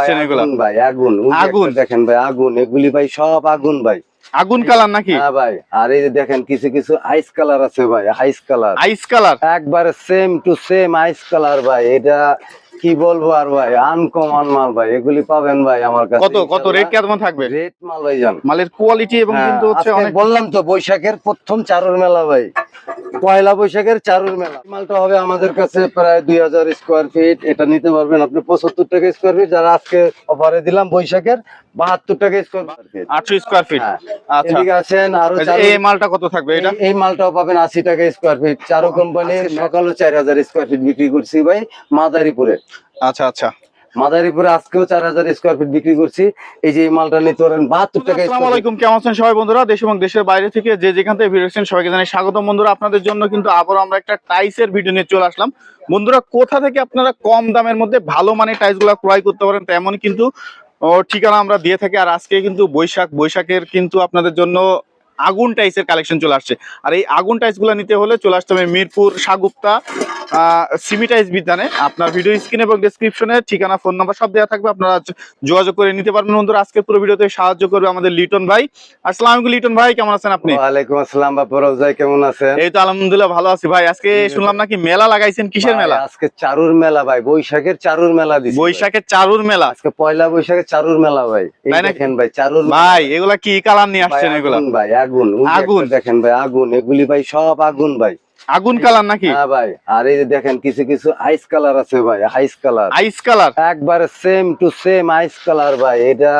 আসছেন এগুলো? আগুন ভাই আগুন। আগুন? দেখেন ভাই আগুন। এগুলি ভাই সব আগুন ভাই। আগুন কালার নাকি? হ্যাঁ ভাই। আর এই যে দেখেন কিছু কিছু আইস কালার আছে ভাই আইস কালার আইস কালার একবারে same to same ice colour ভাই। এটা কি বলব আর ভাই? আনকমন মাল ভাই এগুলি পাবেন ভাই আমার কাছে। কত কত? রেট কেমন থাকবে? রেট মাল ভাই জান। মালের কোয়ালিটি এবং হ্যাঁ, কিন্তু হচ্ছে অনেক বললাম তো বৈশাখের প্রথম চারুর মেলা ভাই। পয়লা বৈশাখের চারুর মেলা। মালটা হবে আমাদের কাছে প্রায় দুই হাজার স্কোয়ার ফিট এটা নিতে পারবেন আপনি পঁচাত্তর টাকা স্কোয়ার ফিট যারা আজকে অফারে দিলাম বৈশাখের বাহাত্তর টাকা স্কোয়ার ফিট আটশো স্কোয়ার ফিট আচ্ছা। আছেন আরও এই মালটা কত থাকবে এটা? এই- মালটাও পাবেন আশি টাকা স্কোয়ার ফিট চারু কোম্পানির সকালে চার হাজার স্কোয়ার ফিট বিক্রি করছি ভাই মাদারীপুরে। আচ্ছা আচ্ছা। মাদারীপুরে আজকেও চার হাজার স্কোয়ার ফিট বিক্রি করছি। এই যে মালটা নিতে পারেন বাহাত্তর টাকা আলাইকুম কেমন আছেন সবাই বন্ধুরা? দেশ এবং দেশের বাইরে থেকে যে যেখান থেকে ভিডিও দেখছেন সবাইকে জানাই স্বাগতম বন্ধুরা। আপনাদের জন্য কিন্তু আবার আমরা একটা টাইসের ভিডিও নিয়ে চলে আসলাম। বন্ধুরা কোথা থেকে আপনারা কম দামের মধ্যে ভালো মানের টাইসগুলা ক্রয় করতে পারেন তেমন কিন্তু ঠিকানা আমরা দিয়ে থাকি। আর আজকে কিন্তু বৈশাখ বৈশাখের কিন্তু আপনাদের জন্য আগুন টাইসের কালেকশন চলে আসছে। আর এই আগুন টাইসগুলা নিতে হলে চলে আসতে হবে মিরপুর সাগুপ্তা সিমি টাইস বিদ্যানে। আপনার ভিডিও স্ক্রিন এবং ডিসক্রিপশনে ঠিকানা ফোন নাম্বার সব দেওয়া থাকবে। আপনারা যোগাযোগ করে নিতে পারবেন। বন্ধুরা আজকের পুরো ভিডিওতে সাহায্য করবে আমাদের লিটন ভাই। আসসালামু আলাইকুম লিটন ভাই কেমন আছেন আপনি? ওয়ালাইকুম আসসালাম বাপরাজ ভাই কেমন আছেন? এই তো আলহামদুলিল্লাহ ভালো আছি ভাই। আজকে শুনলাম নাকি মেলা লাগাইছেন কিসের মেলা? আজকে চারুর মেলা ভাই। বৈশাখের চারুর মেলা দিছি বৈশাখের চারুর মেলা। আজকে পয়লা বৈশাখের চারুর মেলা ভাই। এই দেখেন ভাই চারুর ভাই এগুলা কি কালার নিয়ে আসছেন এগুলা? ভাই আগুন আগুন? দেখেন ভাই আগুন এগুলি ভাই সব আগুন ভাই। আগুন কালার নাকি? হ্যাঁ ভাই আর এই যে দেখেন কিছু কিছু আইস কালার আছে ভাই আইস কালার আইস কালার একবারে same to same ice colour ভাই এটা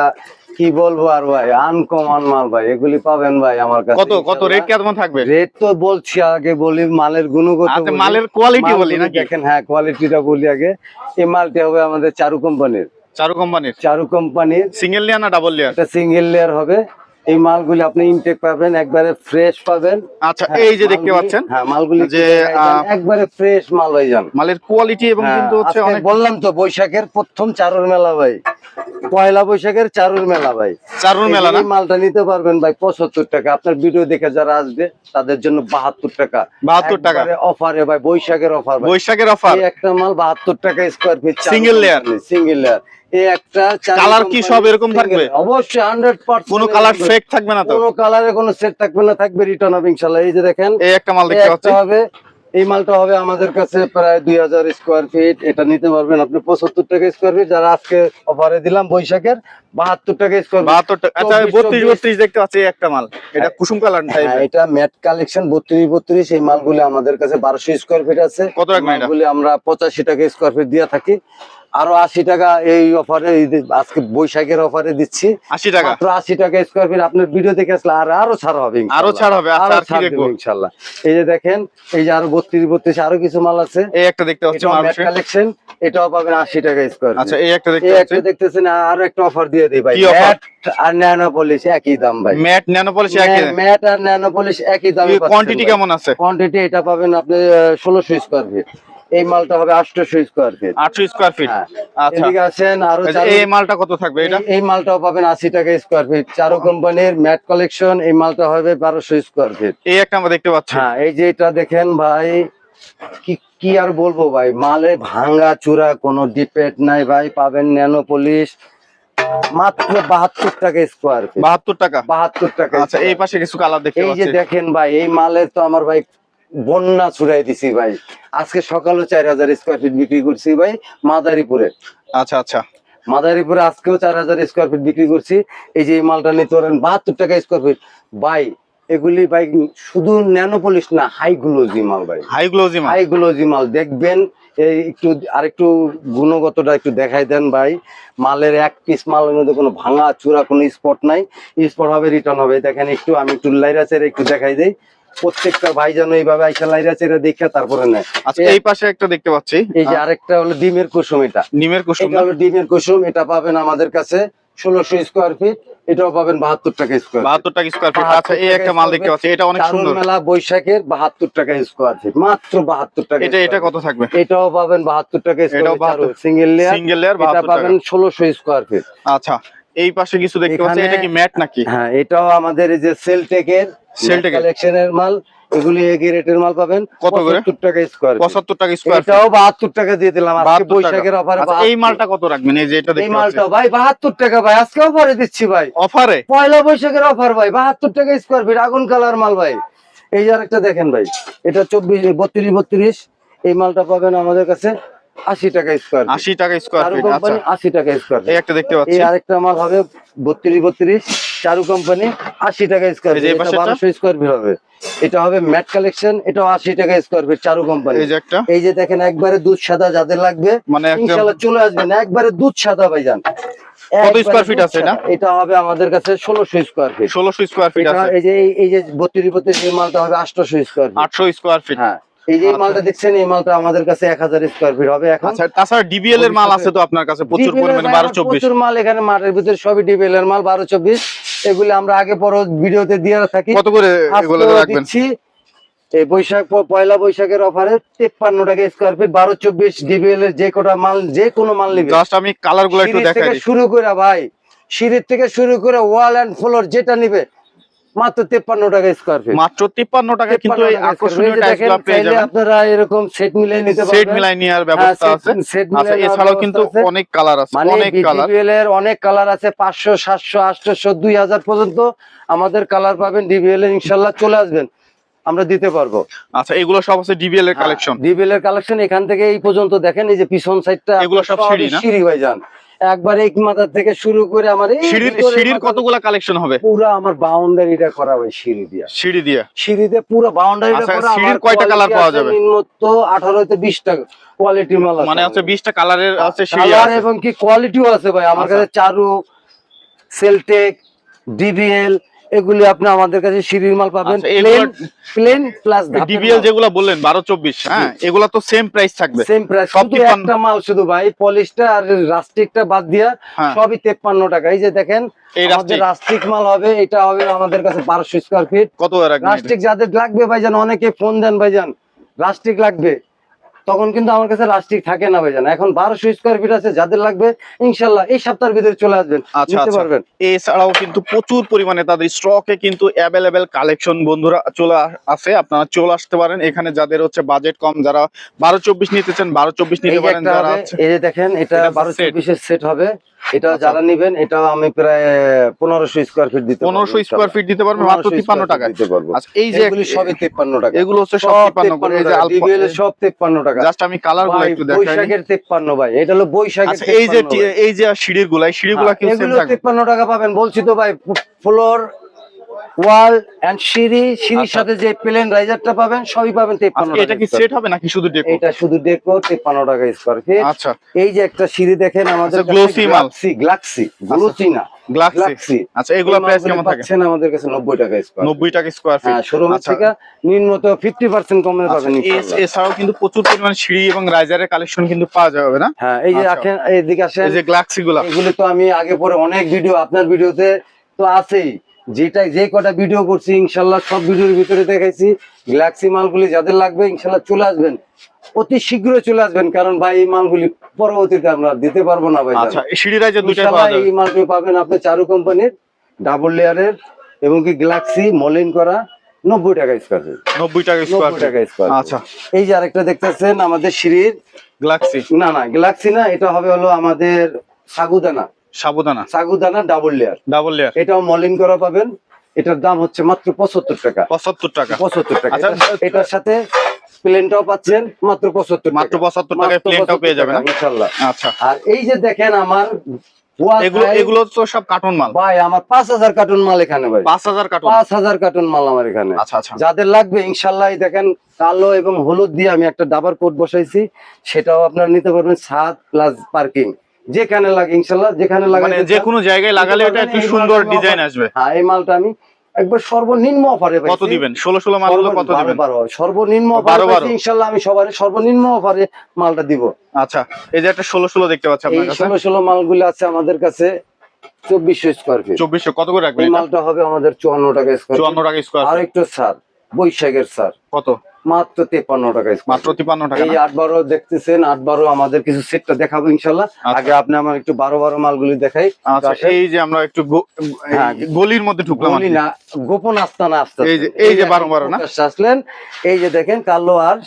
কি বলব আর ভাই আনকমন মাল ভাই এগুলি পাবেন ভাই আমার কাছে। কত কত রেট কেমন থাকবে? রেট তো বলছি আগে বলি মালের গুণগত আচ্ছা মালের কোয়ালিটি বলি নাকি? দেখেন হ্যাঁ কোয়ালিটিটা বলি আগে। এই মালটি হবে আমাদের চারু কোম্পানির। চারু কোম্পানির। চারু কোম্পানির। সিঙ্গেল লেয়ার না ডাবল লেয়ার একটা সিঙ্গেল লেয়ার হবে। এই মালগুলি আপনি ইনটেক পাবেন একবারে ফ্রেশ পাবেন। আচ্ছা হ্যাঁ, এই যে দেখতে পাচ্ছেন হ্যাঁ মালগুলি যে, একবারে ফ্রেশ মাল ভাই যান মালের কোয়ালিটি এবং কিন্তু হচ্ছে অনেক বললাম তো বৈশাখের প্রথম চারুর মেলা ভাই। পয়লা বৈশাখের চারুর মেলা ভাই। চারুর মেলা না? মালটা নিতে পারবেন ভাই পঁচাত্তর টাকা। আপনার ভিডিও দেখে যারা আসবে তাদের জন্য বাহাত্তর টাকা। 72 টাকা। অফারে ভাই বৈশাখের অফার বৈশাখের অফার এই একটা মাল বাহাত্তর টাকা square feet Single layer? Single layer একটা চারু কি সব এরকম থাকবে? অবশ্যই হান্ড্রেড পার্সেন্ট কোনো কালার ফেক থাকবে না তো? কোনো কালারে কোনো সেট থাকবে না থাকবে রিটার্ন হবে ইনশাল্লাহ। এই যে দেখেন এই একটা মাল দেখতে পাচ্ছি। হবে এই মালটা হবে আমাদের কাছে প্রায় দুই হাজার স্কোয়ার ফিট এটা নিতে পারবেন আপনি পঁচাত্তর টাকা স্কোয়ার ফিট যারা আজকে অফারে দিলাম বৈশাখের বাহাত্তর টাকা স্কোয়ার বাহাত্তর টাকা আচ্ছা বত্রিশ বত্রিশ দেখতে পাচ্ছি এই একটা মাল। এটা কুসুম কালার হ্যাঁ এটা ম্যাট কালেকশন বত্রিশ বত্রিশ। এই মালগুলি আমাদের কাছে বারোশো স্কোয়ার ফিট আছে। কত মালগুলি আমরা পঁচাশি টাকা স্কোয়ার ফিট দিয়ে থাকি। আরও আশি টাকা এই অফারে আজকে বৈশাখের অফারে দিচ্ছি। আশি টাকা? মাত্র আশি টাকা স্কোয়ার ফিট আপনার ভিডিও দেখে আসলে আর আরও ছাড় হবে আরও ছাড় হবে আচ্ছা আরও ছাড় দেবো ইনশাল্লাহ। এই যে দেখেন এই যে আরও বত্রিশ বত্রিশ আরও কিছু মাল আছে। এই একটা দেখতে পাচ্ছি কালেকশন এটাও পাবেন আশি টাকা স্কোয়ার আচ্ছা এই একটা দেখতে একটা দেখতেছেন আরও একটা অফার দিয়ে দিই ভাই। ম্যাট আর ন্যানো পলিশ একই দাম ভাই। ম্যাট ন্যানো পলিশ একই ম্যাট আর ন্যানো পলিশ একই দামে কোয়ান্টিটি কেমন আছে? কোয়ান্টিটি এটা পাবেন আপনি ষোলোশো স্কোয়ার ফিট এই মালটা হবে আটশোশো স্কোয়ার ফিট আটশো স্কোয়ার ফিট আচ্ছা। এদিকে আছেন আরও এই মালটা কত থাকবে এটা? এই- এই মালটাও পাবেন আশি টাকা স্কোয়ার ফিট চারু কোম্পানির ম্যাট কালেকশন এই মালটা হবে বারোশো স্কোয়ার ফিট এই একটা আমরা দেখতে পাচ্ছি। হ্যাঁ এই যে এটা দেখেন ভাই কি কি আর বলব ভাই মালে ভাঙ্গা চূড়া কোনো ডিপেট নাই ভাই পাবেন ন্যানো পলিশ মাত্র বাহাত্তর টাকা স্কোয়ার ফিট বাহাত্তর টাকা? বাহাত্তর টাকা আচ্ছা এই পাশে কিছু কালার দেখতে এই যে দেখেন ভাই এই মালের তো আমার ভাই বন্যা ছুড়াই দিছি ভাই। আজকে সকালে চার হাজার স্কোয়ার ফিট বিক্রি করছি ভাই মাদারীপুরে। আচ্ছা আচ্ছা। মাদারীপুরে আজকেও চার হাজার স্কোয়ার ফিট বিক্রি করছি। এই যে মালটা নিতে পারেন বাহাত্তর টাকা স্কোয়ার ফিট ভাই এগুলি ভাই শুধু ন্যানো পলিশ না হাই গ্লোজি মাল ভাই। হাই গ্লোজি মাল। হাই গ্লোজি মাল দেখবেন এই একটু আরেকটু গুণগতটা একটু দেখাই দেন ভাই। মালের এক পিস মালের মধ্যে কোনো ভাঙা চূড়া কোনো স্পট নাই। স্পট হবে রিটার্ন হবে। দেখেন একটু আমি একটু লাইরা চেরে একটু দেখাই দেই। প্রত্যেকটা ভাই যেন এইভাবে আইসা লাইরা চেরে দেখে তারপরে নেয়। আচ্ছা এই পাশে একটা দেখতে পাচ্ছি। এই যে আরেকটা হলো ডিমের কুসুম এটা। ডিমের কুসুম এটা হলো ডিমের কুসুম এটা পাবেন আমাদের কাছে ষোলোশো স্কোয়ার ফিট এটাও পাবেন বাহাত্তর টাকা স্কোয়ার বাহাত্তর টাকা স্কোয়ার ফিট আচ্ছা এই একটা মাল দেখতে পাচ্ছি এটা অনেক সুন্দর। মেলা বৈশাখের বাহাত্তর টাকা স্কোয়ার ফিট মাত্র বাহাত্তর টাকা এটা এটা কত থাকবে? এটাও পাবেন বাহাত্তর টাকা এটাও 72 সিঙ্গেল লেয়ার সিঙ্গেল লেয়ার এটা পাবেন ষোলোশো স্কোয়ার ফিট আচ্ছা এই পাশে কিছু দেখতে পাচ্ছি এটা কি ম্যাট নাকি? হ্যাঁ এটাও আমাদের এই যে সেলটেকের। কালেকশনের মাল এগুলি এ রেটের মাল পাবেন। কত করে? টাকা স্কোয়ার পঁচাত্তর টাকা স্কোয়ার এটাও বাহাত্তর টাকা দিয়ে দিলাম। আজকে বৈশাখের অফারে আচ্ছা, এই মালটা কত রাখবেন? এই যে এটা এই মালটা ভাই বাহাত্তর টাকা ভাই। আজকে অফারে দিচ্ছি ভাই। অফারে পয়লা বৈশাখের অফার ভাই। বাহাত্তর টাকা স্কোয়ার ফিট আগুন কালার মাল ভাই। এই যে আরেকটা দেখেন ভাই। এটা চব্বিশ বত্রিশ বত্রিশ। এই মালটা পাবেন আমাদের কাছে আশি টাকা স্কোয়ার আশি টাকা স্কোয়ার ফিট আচ্ছা। আশি টাকা স্কোয়ার এই একটা দেখতে এই পাচ্ছি। আরেকটা মাল হবে বত্রিশ বত্রিশ। চারু কোম্পানি আশি টাকা স্কোয়ার ফিট বারোশো স্কোয়ার ফিট হবে। এটা হবে ম্যাট কালেকশন এটা আশি টাকা স্কোয়ার ফিট চারু কোম্পানি এই যে একটা? এই যে দেখেন একবারে দুধ সাদা যাদের লাগবে মানে ইনশাল্লাহ চলে আসবেন একবারে দুধ সাদা কত একবারে square feet দুধ আছে এটা? হবে আমাদের কাছে স্কোয়ার ফিট ষোলোশো স্কোয়ার ফিট আছে। এই যে এই- যে এই মালটা হবে স্কোয়ার ফিট আটশো স্কোয়ার ফিট হ্যাঁ। এই যে আচ্ছা। মালটা দেখছেন এই মালটা আমাদের কাছে এক হাজার স্কোয়ার ফিট হবে এখন। আচ্ছা তাছাড়া ডিবিএল এর মাল আছে তো আপনার কাছে প্রচুর পরিমাণে ভাই প্রচুর মাল এখানে মাঠের ভিতরে সবই ডিবিএল এর মাল বারো চব্বিশ। এগুলি আমরা আগে পর ভিডিওতে দিয়ে থাকি। কত করে এগুলো রাখবেন? এই বৈশাখ পয়লা বৈশাখের অফারে তেপ্পান্ন টাকা স্কোয়ার ফিট বারো চব্বিশ ডিবিএল এর যে কটা মাল যে কোনো মাল নিবে জাস্ট আমি কালারগুলো একটু দেখাই শুরু করে ভাই সিঁড়ির থেকে শুরু করে ওয়াল এন্ড ফ্লোর যেটা নিবে মাত্র তেপ্পান্ন টাকা স্কোয়ার ফিট মাত্র তিপ্পান্ন টাকা কিন্তু এই আকর্ষণীয় টাইলসগুলো পেয়ে যাবেন। আপনারা এরকম সেট মিলিয়ে নিতে সেট মিলাই নেওয়ার ব্যবস্থা হ্যাঁ, আছে। set- set মিলাই নেওয়ার এছাড়াও কিন্তু অনেক কালার আছে অনেক কালারের অনেক কালার আছে পাঁচশো সাতশো আটশো দুই হাজার পর্যন্ত আমাদের কালার পাবেন ডিবিএল এর ইনশাল্লাহ চলে আসবেন। আমরা দিতে পারব। আচ্ছা এগুলো সব আছে ডিবিএল এর কালেকশন ডিবিএল এর কালেকশন এখান থেকে এই পর্যন্ত দেখেন এই যে পিছন সাইডটা এগুলো সব সিঁড়ি? সিঁড়ি ভাই যান একবার এক মাথা থেকে শুরু করে আমার সিঁড়ির সিঁড়ির কতগুলা কালেকশন হবে? পুরো আমার বাউন্ডারিটা করা হয় সিঁড়ি দিয়ে। সিঁড়ি দিয়ে? সিঁড়িতে পুরো বাউন্ডারিটা আচ্ছা, করা সিঁড়ির কয়টা কালার পাওয়া যাবে? নিম্নত 18 থেকে 20 টাকা কোয়ালিটি মাল আছে। মানে হচ্ছে বিশটা কালারের আছে সিঁড়ি এবং কি কোয়ালিটিও আছে ভাই আমার আচ্ছা। কাছে চারু সেলটেক ডিবিএল এগুলি আপনি আমাদের কাছে সিঁড়ির মাল পাবেন। প্লেন প্লেন প্লাস ডিবিএল যেগুলো বললেন বারো চব্বিশ হ্যাঁ। এগুলা তো সেম প্রাইস থাকবে। সেম প্রাইস সব শুধু একটা মাল শুধু ভাই পলিশটা আর রাস্টিকটা বাদ দিয়া হ্যাঁ। সবই 53 টাকা। এই যে দেখেন রাস্টিক মাল হবে এটা হবে আমাদের কাছে 1200 স্কয়ার ফিট কত রাস্টিক যাদের লাগবে ভাইজান অনেকে ফোন দেন ভাইজান রাস্টিক লাগবে। তখন কিন্তু আমার কাছে লাস্টিক থাকে না ভাইজান। এখন বারোশো স্কোয়ার ফিট আছে যাদের লাগবে ইনশাল্লাহ এই সপ্তাহের ভিতরে চলে আসবেন। আচ্ছা নিতে আচ্ছা। পারবেন? এছাড়াও কিন্তু প্রচুর পরিমাণে তাদের স্টকে কিন্তু অ্যাভেলেবেল কালেকশন বন্ধুরা চলে আসে আছে। আপনারা চলে আসতে পারেন। এখানে যাদের হচ্ছে বাজেট কম যারা বারো চব্বিশ নিতেছেন চান বারো চব্বিশ নিতে পারেন যারা এই যে দেখেন এটা এটা বারো চব্বিশের সেট হবে। এটা আচ্ছা। যারা নিবেন এটা আমি প্রায় পনেরোশো স্কোয়ার ফিট দিতে পনেরোশো স্কোয়ার ফিট দিতে পারব মাত্র 1500 তিপ্পান্ন টাকা দিতে পারব। আচ্ছা এই যে এগুলি সবই তেপ্পান্ন টাকা। এগুলো হচ্ছে সব তিপ্পান্ন সব তেপ্পান্ন টাকা। জাস্ট আমি কালারগুলো একটু দেখাই বৈশাখের তেপ্পান্ন ভাই। এটা হলো বৈশাখের আচ্ছা এই যে এই যে সিঁড়িরগুলা এই সিঁড়ি গুলা হ্যাঁ, কি তিপ্পান্ন টাকা পাবেন। বলছি তো ভাই ফ্লোর ওয়াল এন্ড সিঁড়ি সিঁড়ির আচ্ছা। সাথে যে প্লেন রাইজারটা পাবেন সবই পাবেন তিপ্পান্ন আচ্ছা, এটা কি সেট হবে নাকি শুধু ডেকো এটা শুধু ডেকো তিপ্পান্ন টাকা স্কোয়ার ফিট আচ্ছা। এই যে একটা সিঁড়ি দেখেন আমাদের মাল। গ্লাক্সি গ্লাক্সি গ্লোসি না গ্লাক্সি আচ্ছা এগুলো প্রাইস কেমন থাকে? পাচ্ছেন আমাদের কাছে নব্বই টাকা স্কোয়ার নব্বই টাকা স্কোয়ার ফিট হ্যাঁ। থেকে নিম্নত কমে পাবেন এছাড়াও কিন্তু প্রচুর পরিমাণ সিঁড়ি এবং রাইজারের কালেকশন কিন্তু পাওয়া যাবে না? হ্যাঁ এই যে। এইদিকে আসেন। এই যে গ্লাক্সি গুলা। এগুলি তো আমি আগে পরে অনেক ভিডিও আপনার ভিডিওতে তো আছেই। যেটা যে কটা ভিডিও করছি ইনশাল্লাহ সব ভিডিওর ভিতরে দেখাইছি। গ্যালাক্সি মালগুলি যাদের লাগবে ইনশাল্লাহ চলে আসবেন। অতি শীঘ্রই চলে আসবেন কারণ ভাই এই মালগুলি পরবর্তীতে আমরা দিতে পারব না ভাই আচ্ছা এই মালগুলি পাবেন আপনি চারু কোম্পানির ডাবল লেয়ারের এবং কি গ্যালাক্সি মলিন করা নব্বই টাকা স্কোয়ার ফিট নব্বই টাকা স্কোয়ার টাকা স্কোয়ার আচ্ছা। এই যে আরেকটা দেখতেছেন আমাদের সিঁড়ির গ্লাক্সি না না গ্যালাক্সি না এটা হবে হলো আমাদের সাগুদানা। সাবুদানা। Sagudana double layer double layer এটাও মলিন করা পাবেন। এটার দাম হচ্ছে মাত্র পঁচাত্তর টাকা। পঁচাত্তর টাকা। পঁচাত্তর টাকা। আচ্ছা। এটার সাথে প্লেনটাও পাচ্ছেন মাত্র পঁচাত্তর মাত্র 75 টাকায় প্লেনটাও পেয়ে যাবেন? ইনশাল্লাহ। আচ্ছা। আর এই যে দেখেন আমার এগুলো টাইল- এগুলো তো সব কার্টুন মাল। ভাই আমার কার্টুন মাল এখানে ভাই। কার্টুন কার্টুন মাল আমার এখানে। আচ্ছা আচ্ছা। যাদের লাগবে ইনশাল্লাহ এই দেখেন কালো এবং হলুদ দিয়ে আমি একটা ডাবার কোট বসাইছি। সেটাও আপনারা নিতে পারবেন সাত প্লাস পার্কিং যেখানে লাগে ইনশাল্লাহ যেখানে লাগে মানে যে কোনো জায়গায় লাগালে এটা একটু সুন্দর ডিজাইন আসবে। হ্যাঁ এই মালটা আমি একবার সর্বনিম্ন অফারে কত দিবেন? ষোলো ষোলো মালগুলো কত দিবেন? সর্বনিম্ন বারো অফারে। ইনশাল্লাহ আমি সবার সর্বনিম্ন অফারে মালটা দিব। আচ্ছা এই যে একটা ষোলো ষোলো দেখতে পাচ্ছি আপনার কাছে। ষোলো ষোলো মালগুলো আছে আমাদের কাছে চব্বিশশো স্কোয়ার ফিট চব্বিশশো কত করে রাখবেন এই মালটা হবে আমাদের চুয়ান্ন টাকা স্কোয়ার চুয়ান্ন টাকা স্কোয়ার আর একটু স্যার বৈশাখের স্যার কত? মাত্র তেপান্ন টাকা মাত্র তেপান্ন টাকা এই আট বারো দেখতেছেন আট বারো আমাদের কিছু সেটটা দেখাবো ইনশাল্লাহ আচ্ছা। আগে আপনি আমার একটু বারো বারো মালগুলি দেখাই আচ্ছা এই যে আমরা একটু হ্যাঁ। গলির মধ্যে ঢুকলাম। না গোপন আস্তানা আসতে এই যে- এই যে বারো বারো না? আসলেন এই যে দেখেন কালো আর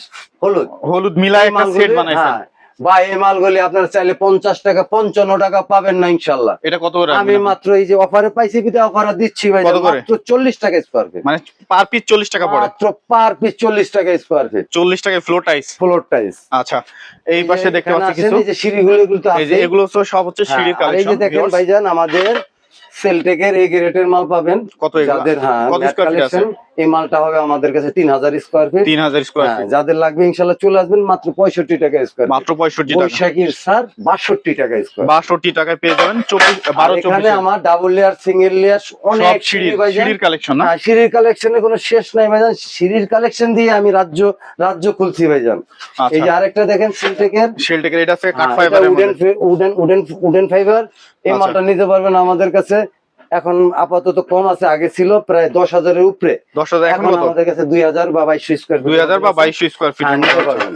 হলুদ হলুদ মিলায় এই একটা সেট বানাইছেন হ্যাঁ, বা এই মালগুলি আপনারা চাইলে পঞ্চাশ টাকা পঞ্চান্ন টাকা পাবেন না ইনশাল্লাহ। এটা কত করে আমি মাত্র এই যে অফারে পাইছি বিদে অফারে দিচ্ছি ভাই মাত্র চল্লিশ টাকা স্কোয়ার ফিট মানে পার পিস চল্লিশ টাকা পড়ে। মাত্র পার পিস চল্লিশ টাকা স্কোয়ার ফিট চল্লিশ টাকায় ফ্লোর টাইস ফ্লোর টাইস আচ্ছা এই পাশে দেখতে পাচ্ছি কিছু। এই যে সিঁড়িগুলো এগুলো তো এই যে এগুলো তো সব হচ্ছে হ্যাঁ, সিঁড়ির আর এই যে দেখেন ভাইজান আমাদের সেলটেকের এই গ্রেটের মাল পাবেন। কত যাদের হ্যাঁ এই মালটা হবে আমাদের কাছে তিন হাজার স্কোয়ার ফিট তিন হাজার স্কোয়ার যাদের লাগবে ইনশাল্লাহ চলে আসবেন মাত্র পঁয়ষট্টি টাকা স্কোয়ার মাত্র পঁয়ষট্টি বৈশাখীর স্যার বাষট্টি টাকা স্কোয়ার বাষট্টি টাকায় পেয়ে যাবেন চব্বিশ বারো এখানে আমার ডাবল লেয়ার সিঙ্গেল লেয়ার অনেক সিঁড়ির কালেকশন না? হ্যাঁ, সিঁড়ির কালেকশনে কোনো শেষ নাই ভাইজান। সিঁড়ির কালেকশন দিয়ে আমি রাজ্য রাজ্য খুলছি ভাইজান। এই যে আচ্ছা আরেকটা দেখেন সিলটেকের শেলটেকের এটা কাঠ হ্যাঁ, ফাইবারের wooden wooden wooden wooden fibre এই আচ্ছা। মালটা নিতে পারবেন আমাদের কাছে। এখন আপাতত কম আছে আগে ছিল প্রায় দশ হাজারের উপরে। দশ হাজার এখন এখন আমাদের কাছে দুই হাজার বা বাইশশো স্কোয়ার দুই হাজার বা বাইশশো স্কোয়ার ফিট নিতে পারবেন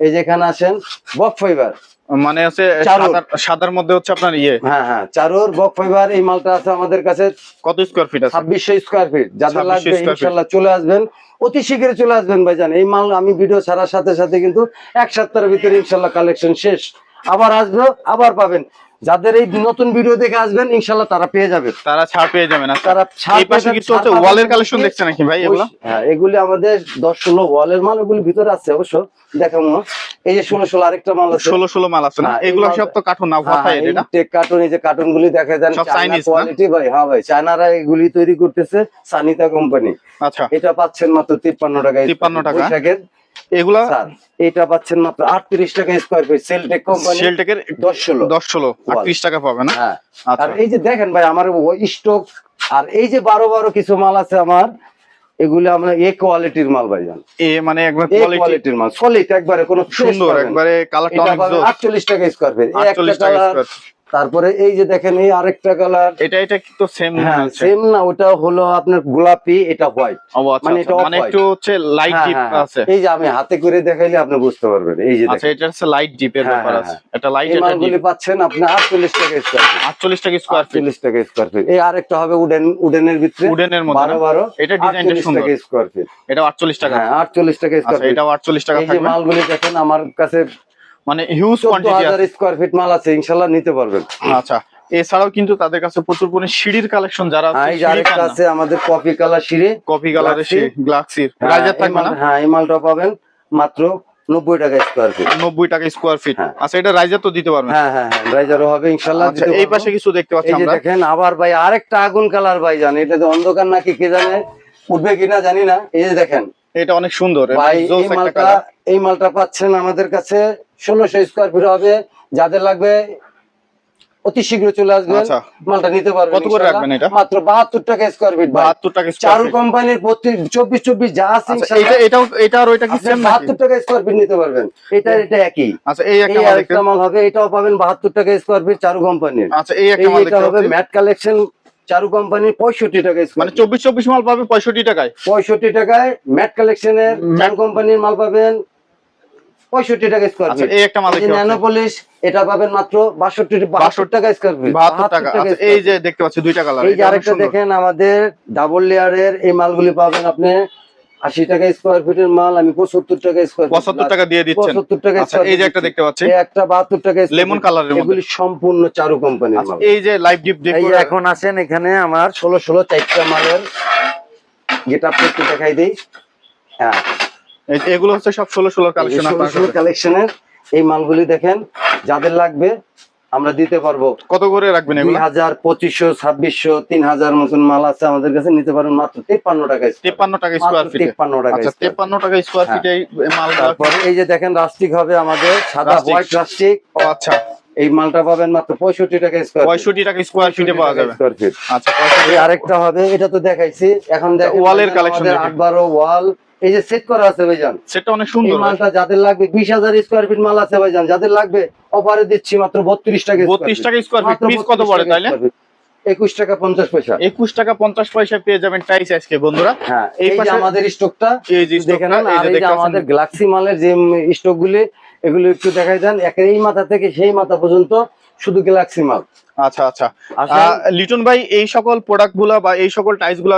এই যে এখানে আসেন বক ফাইবার মানে হচ্ছে সাদার- সাদার মধ্যে হচ্ছে আপনার ইয়ে। হ্যাঁ হ্যাঁ চারোর বক ফাইবার এই মালটা আছে আমাদের কাছে কত স্কোয়ার ফিট আছে? ছাব্বিশশো স্কোয়ার ফিট যাদের লাগবে ইনশাল্লাহ চলে আসবেন। অতি শীঘ্রই চলে আসবেন ভাইজান। এই মাল আমি ভিডিও ছাড়ার সাথে সাথে কিন্তু এক সপ্তাহের ভিতরে ইনশাল্লাহ কালেকশন শেষ। আবার আসবে আবার পাবেন। যাদের এই নতুন ভিডিও দেখে আসবেন ইনশাল্লাহ তারা পেয়ে যাবে। তারা ছাড় পেয়ে যাবেন আচ্ছা তারা ছাড় এই পাশে কিছু যাবে, হচ্ছে ওয়ালের কালেকশন? দেখছেন নাকি ভাই এগুলো? হ্যাঁ এগুলি আমাদের দশ ষোলো ওয়ালের মাল এগুলি ভিতরে আছে অবশ্য। দেখাবো এই যে ষোলো ষোলো আরেকটা মাল আছে। ষোলো ষোলো মাল আছে না? হ্যাঁ, এগুলো সব তো কাঠুন না হ্যাঁ, ভাষা এই এটা? টেক কার্টুন এই যে কার্টুন গুলি দেখা যান সব Chinese না? কোয়ালিটি ভাই হ্যাঁ ভাই চায়নারা এগুলি তৈরি করতেছে সানিতা কোম্পানি আচ্ছা। এটা পাচ্ছেন মাত্র তিপ্পান্ন টাকা 53 টাকা। এগুলা এটা পাচ্ছেন মাত্র আটত্রিশ টাকা স্কোয়ার ফিট সেলটেক কোম্পানি শেলটেকের দশ ষোলো। দশ ষোলো আটত্রিশ টাকা পাবে না হ্যাঁ। আচ্ছা। আর এই যে দেখেন ভাই আমার স্টক আর এই যে বারো বারো কিছু মাল আছে আমার এগুলো আমরা এ কোয়ালিটির মাল ভাই জান। এ মানে একবার কোয়ালিটির মাল সলিড একবারে কোনো সুন্দর একবারে কালারটা অনেক জোস আটচল্লিশ টাকা স্কোয়ার ফিট এই একটা আটচল্লিশ টাকা কালার square। তারপরে এই যে দেখেন এই আরেকটা কালার এটা এটা কিন্তু সেম হ্যাঁ সেম না ওটা হলো আপনার গোলাপি এটা হোয়াইট আচ্ছা মানে আচ্ছা, এটা মানে একটু হচ্ছে লাইট হ্যাঁ, ডিপ হ্যাঁ, হ্যাঁ। আছে। এই যে আমি হাতে করে দেখাইলে আপনি বুঝতে পারবেন। এই যে আচ্ছা এটা হচ্ছে লাইট ডিপের হ্যাঁ, ব্যাপার আছে। এটা লাইট এটা ডিপ পাচ্ছেন আপনি আটচল্লিশ টাকা স্কোয়ার ফিট আটচল্লিশ টাকা স্কোয়ার ফিট আটচল্লিশ টাকা স্কোয়ার ফিট এই আরেকটা হবে উডেন উডেনের ভিতরে। উডেনের মধ্যে বারো না? বারো এটা ডিজাইনটা 48 সুন্দর। টাকা স্কোয়ার ফিট এটা আটচল্লিশ টাকা। হ্যাঁ আটচল্লিশ টাকা স্কোয়ার ফিট এটাও আটচল্লিশ টাকা এই যে থাকবে। মালগুলি দেখেন আমার কাছে মানে হিউজ কোয়ান্টিটি আছে। স্কোয়ার ফিট মাল আছে ইনশাল্লাহ নিতে পারবেন। আচ্ছা এছাড়াও কিন্তু তাদের কাছে প্রচুর পরিমাণে সিঁড়ির কালেকশন যারা হ্যাঁ এই যে আরেকটা আছে আমাদের কপি কালার সিঁড়ি কপি কালারের Glaxy। গ্লাক্সির হ্যাঁ, রাইজার এই থাকবে না হ্যাঁ এই মালটা পাবেন মাত্র নব্বই টাকা স্কোয়ার ফিট নব্বই টাকা স্কোয়ার ফিট হ্যাঁ। আচ্ছা এটা রাইজার তো দিতে পারবেন? হ্যাঁ হ্যাঁ হ্যাঁ রাইজারও হবে ইনশাল্লাহ আচ্ছা এই পাশে কিছু দেখতে পাচ্ছি এই যে দেখেন আবার ভাই আরেকটা আগুন কালার ভাই জান এটা তো অন্ধকার নাকি কে জানে উঠবে কিনা জানি না। এই যে দেখেন। এটা অনেক সুন্দর ভাই এই মালটা কালার এই মালটা পাচ্ছেন আমাদের কাছে ষোলোশো স্কোয়ার ফিট হবে। যাদের লাগবে অতি শীঘ্র চলে আসবেন। আচ্ছা। মালটা নিতে পারবেন কত করে রাখবেন এটা? মাত্র বাহাত্তর টাকা স্কোয়ার ফিট বাহাত্তর টাকা চারু কোম্পানির প্রতি চব্বিশ চব্বিশ যা আছে আচ্ছা এটা এটাও এটা আর ওইটা কি আপনি সেম বাহাত্তর টাকা স্কোয়ার ফিট নিতে পারবেন। এটা এটা একই। আচ্ছা এই একটা মাল হবে এটাও পাবেন বাহাত্তর টাকা স্কোয়ার ফিট চারু কোম্পানির আচ্ছা এই একটা মাল দেখতে হবে ম্যাট কালেকশন চারু কোম্পানির পঁয়ষট্টি টাকা মানে চব্বিশ চব্বিশ মাল পাবে পঁয়ষট্টি টাকায়? পঁয়ষট্টি টাকায় ম্যাট কালেকশনের ম্যাট কোম্পানির মাল পাবেন। পঁয়ষট্টি টাকা স্কোয়ার আচ্ছা ফিট এই একটা মাল ন্যানোপলিশ এটা পাবেন মাত্র বাষট্টি বাষট্টি টাকা স্কোয়ার ফিট বাহাত্তর টাকা। আচ্ছা এই যে দেখতে পাচ্ছি দুইটা কালার এই যে আরেকটা দেখেন আমাদের ডাবল লেয়ারের এই মালগুলি পাবেন আপনি আশি টাকা স্কোয়ার ফিটের মাল আমি পঁচাত্তর টাকা স্কোয়ার পঁচাত্তর টাকা দিয়ে দিচ্ছেন। পঁচাত্তর টাকা আচ্ছা এই যে একটা দেখতে পাচ্ছি। এই একটা বাহাত্তর টাকা লেমন। কালারের মধ্যে। এগুলি সম্পূর্ণ চারু কোম্পানির আচ্ছা, মাল। এই যে লাইভ ডিপ এখন আছেন এখানে আমার ষোলো ষোলো চারটা মালের যেটা আপ একটু দেখাই দিই। হ্যাঁ। এগুলো হচ্ছে সব ষোলো ষোলো কালেকশন ষোলো কালেকশনের এই মালগুলি দেখেন যাদের লাগবে আমরা দিতে পারব। কত করে রাখবেন দুই হাজার পঁচিশশো ছাব্বিশশো তিন হাজার মতন মাল আছে আমাদের কাছে নিতে পারেন মাত্র তেপ্পান্ন টাকা তেপ্পান্ন টাকা স্কোয়ার ফিটে তেপ্পান্ন টাকা আচ্ছা তেপ্পান্ন টাকা স্কোয়ার। ফিটে এই মাল তারপরে এই যে দেখেন রাস্টিক হবে আমাদের সাদা। হোয়াইট রাস্টিক ও আচ্ছা। এই মালটা পাবেন মাত্র পঁয়ষট্টি টাকা স্কোয়ার পঁয়ষট্টি টাকা স্কোয়ার ফিটে পাওয়া যাবে। স্কোয়ার ফিট আচ্ছা আরেকটা হবে এটা তো দেখাইছি। এখন ওয়ালের কালেকশন আট বারো ওয়াল এই যে সেট করা আছে ভাইজান। সেটা অনেক সুন্দর মালটা যাদের লাগবে স্কোয়ার ফিট মাল আছে ভাইজান যাদের লাগবে অফারে দিচ্ছি মাত্র বত্রিশ টাকা square বত্রিশ feet। টাকা স্কোয়ার ফিট পিস কত পড়ে তাইলে? একুশ টাকা পঞ্চাশ পয়সা। একুশ টাকা পঞ্চাশ পয়সা পেয়ে যাবেন টাইস আজকে বন্ধুরা। হ্যাঁ এই পাশে- আমাদের স্টকটা এই যে দেখে stockটা, নেন এই আর এই যে আমাদের মালের যে স্টক গুলি এগুলো একটু দেখাই দেন একের এই মাথা থেকে সেই মাথা পর্যন্ত শুধু গ্লাক্সি মাল আচ্ছা আচ্ছা। লিটন ভাই এই সকল প্রোডাক্টগুলা বা এই সকল টাইসগুলা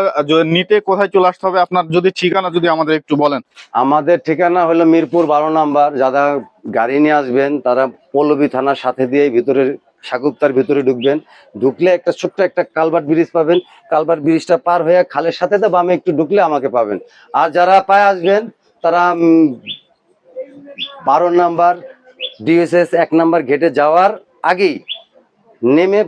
নিতে কোথায় চলে আসতে হবে? আপনার যদি ঠিকানা যদি আমাদের একটু বলেন। আমাদের ঠিকানা হলো মিরপুর বারো নাম্বার। যারা গাড়ি নিয়ে আসবেন তারা পল্লবী থানার সাথে দিয়ে ভিতরে সাগুপ্তার ভিতরে ঢুকবেন। ঢুকলে একটা ছোট্ট একটা কালভার্ট ব্রিজ পাবেন। কালভার্ট ব্রিজটা পার হয়ে খালের সাথে তো বামে একটু ঢুকলে আমাকে পাবেন। আর যারা পায়ে আসবেন তারা বারো নাম্বার ডিএসএস এক নাম্বার গেটে যাওয়ার আগেই নেমে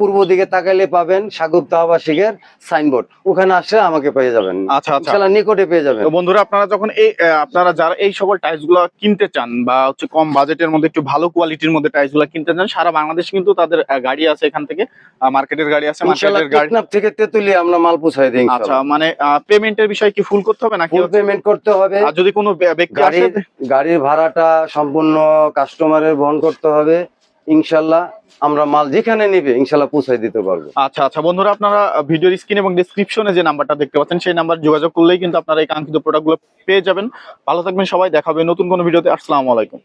পূর্ব দিকে তাকাইলে পাবেন সাগুপ্তা আবাসিকের সাইনবোর্ড। ওখানে আসলে আমাকে পেয়ে যাবেন। আচ্ছা আচ্ছা। নিকটে পেয়ে যাবেন। বন্ধুরা আপনারা যখন এই আপনারা যারা এই সকল টাইলসগুলো কিনতে চান বা হচ্ছে কম বাজেটের মধ্যে একটু ভালো কোয়ালিটির মধ্যে টাইলসগুলো কিনতে চান সারা বাংলাদেশ কিন্তু তাদের গাড়ি আছে এখান থেকে। মার্কেটের গাড়ি আছে মার্কেটের গাড়ি। থেকে তেতুলি আমরা মাল পৌঁছাই দিই আচ্ছা মানে পেমেন্টের বিষয় কি ফুল করতে হবে নাকি ফুল পেমেন্ট করতে হবে। আর যদি কোনো ব্যক্তি গাড়ির গাড়ির ভাড়াটা সম্পূর্ণ কাস্টমারের বহন করতে হবে। ইনশাল্লাহ আমরা মাল যেখানে নিবে, ইনশাল্লাহ পৌঁছাই দিতে পারব। আচ্ছা আচ্ছা বন্ধুরা, আপনারা ভিডিওর স্ক্রিন এবং ডিসক্রিপশনে যে নাম্বারটা দেখতে পাচ্ছেন, সেই নাম্বার যোগাযোগ করলেই কিন্তু আপনারা এই কাঙ্ক্ষিত প্রোডাক্টগুলো পেয়ে যাবেন। ভালো থাকবেন সবাই দেখাবে নতুন কোনো ভিডিওতে। আসসালামু আলাইকুম।